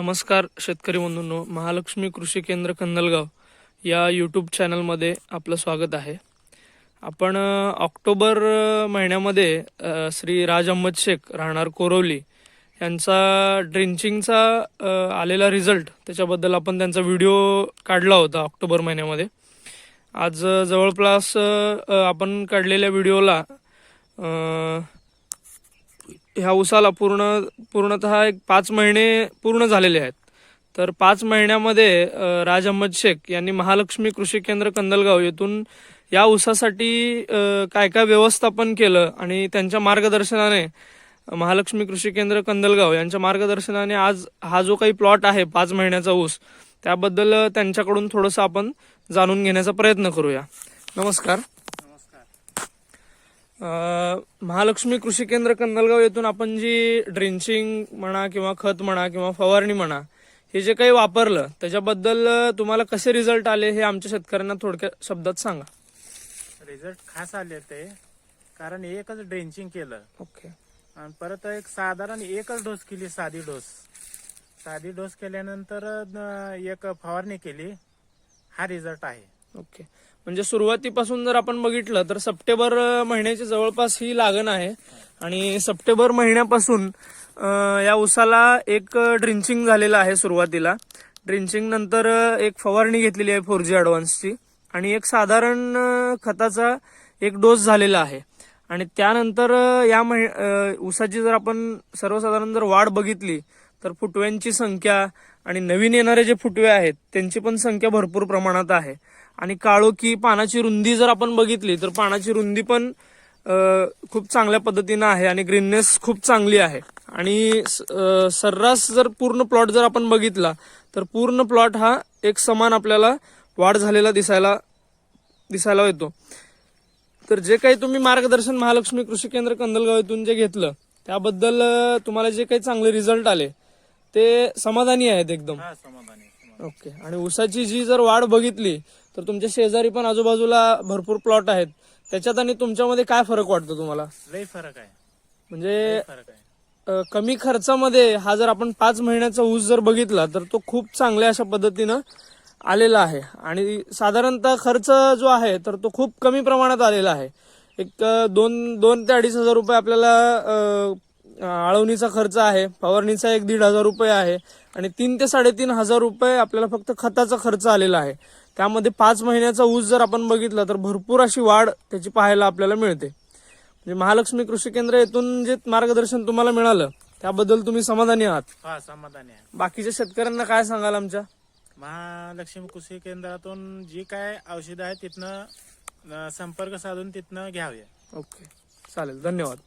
नमस्कार शेतकरी बंधूंनो. महालक्ष्मी कृषी केंद्र कंदलगाव या यूट्यूब चॅनलमध्ये आपलं स्वागत आहे. आपण ऑक्टोबर महिन्यामध्ये श्री राज अहमद शेख राहणार कोरवली यांचा ड्रिंचिंगचा आलेला रिझल्ट त्याच्याबद्दल आपण त्यांचा व्हिडिओ काढला होता ऑक्टोबर महिन्यामध्ये. आज जवळपास आपण काढलेल्या व्हिडिओला ह्या उसाला पूर्ण पूर्णतः एक पाच महिने पूर्ण झालेले आहेत. तर पाच महिन्यामध्ये राज अहमद शेख यांनी महालक्ष्मी कृषी केंद्र कंदलगाव येथून या उसासाठी काय काय व्यवस्थापन केलं आणि त्यांच्या मार्गदर्शनाने महालक्ष्मी कृषी केंद्र कंदलगाव यांच्या मार्गदर्शनाने आज हा जो काही प्लॉट आहे पाच महिन्याचा ऊस त्याबद्दल त्यांच्याकडून थोडंसं आपण जाणून घेण्याचा प्रयत्न करूया. नमस्कार. महालक्ष्मी कृषी केंद्र कंदलगाव येथून आपण जी ड्रिंचिंग म्हणा किंवा खत म्हणा किंवा फवारणी म्हणा हे जे काही वापरलं त्याच्याबद्दल तुम्हाला कसे रिझल्ट आले हे आमच्या शेतकऱ्यांना थोडक्या शब्दात सांगा. रिझल्ट खास आले ते कारण एकच ड्रेंचिंग केलं. ओके. आणि परत एक साधारण एकच डोस केली साधी डोस. साधी डोस केल्यानंतर एक फवारणी केली हा रिझल्ट आहे. ओके. म्हणजे सुरुवातीपासून जर आपण बघितलं तर सप्टेंबर महिन्याची जवळपास ही लागण आहे. आणि सप्टेंबर महिन्यापासून या उसाला एक ड्रिंचिंग झालेलं आहे सुरुवातीला. ड्रिंचिंग नंतर एक फवारणी घेतलेली आहे फोर जी ॲडव्हान्सची. आणि एक साधारण खताचा एक डोस झालेला आहे. आणि त्यानंतर या महि उसाची जर आपण सर्वसाधारण जर वाढ बघितली तर फुटव्यांची संख्या आणि नवीन येणारे जे फुटवे आहेत त्यांची पण संख्या भरपूर प्रमाणात आहे. आणि काळोखी पानाची रुंदी जर आपण बघितली तर पानाची रुंदी पण खूप चांगल्या पद्धतीनं आहे आणि ग्रीननेस खूप चांगली आहे. आणि स- सर्रास जर पूर्ण प्लॉट जर आपण बघितला तर पूर्ण प्लॉट हा एक समान आपल्याला वाढ झालेला दिसायला दिसायला येतो. तर जे काही तुम्ही मार्गदर्शन महालक्ष्मी कृषी केंद्र कंदलगाव येथून जे घेतलं त्याबद्दल तुम्हाला जे काही चांगले रिझल्ट आले ते समाधानी आहेत एकदम. हा समाधानी समाधानी. ओके. आणि ऊसाची जी जर वाढ बघितली तर तुमच्या शेजारी पण आजूबाजूला भरपूर प्लॉट आहेत. त्याच्यात आणि तुमच्यामध्ये काय फरक वाटतो तुम्हाला? लय फरक आहे. म्हणजे लय फरक आहे. अ, कमी खर्चामध्ये हा जर आपण पाच महिन्याचा ऊस जर बघितला तर तो खूप चांगल्या अशा पद्धतीनं आलेला आहे. आणि साधारणतः खर्च जो आहे तर तो खूप कमी प्रमाणात आलेला आहे. एक अ, दोन दोन ते अडीच हजार रुपये आपल्याला अ, आळवणीचा खर्च आहे. फवारणीचा एक दीड हजार रुपये आहे. आणि तीन ते साडेतीन हजार रुपये आपल्याला फक्त खताचा खर्च आलेला आहे. त्यामध्ये पाच महिन्याचा ऊस जर आपण बघितला तर भरपूर अशी वाढ त्याची पाहायला आपल्याला मिळते. म्हणजे महालक्ष्मी कृषी केंद्र येथून जे मार्गदर्शन तुम्हाला मिळालं त्याबद्दल तुम्ही समाधानी आहात? हा समाधानी आहे. बाकीच्या शेतकऱ्यांना काय सांगाल आमच्या? महालक्ष्मी कृषी केंद्रातून जी काय औषधं आहे तिथनं अं, संपर्क साधून तिथनं घ्यावे. ओके. चालेल. धन्यवाद.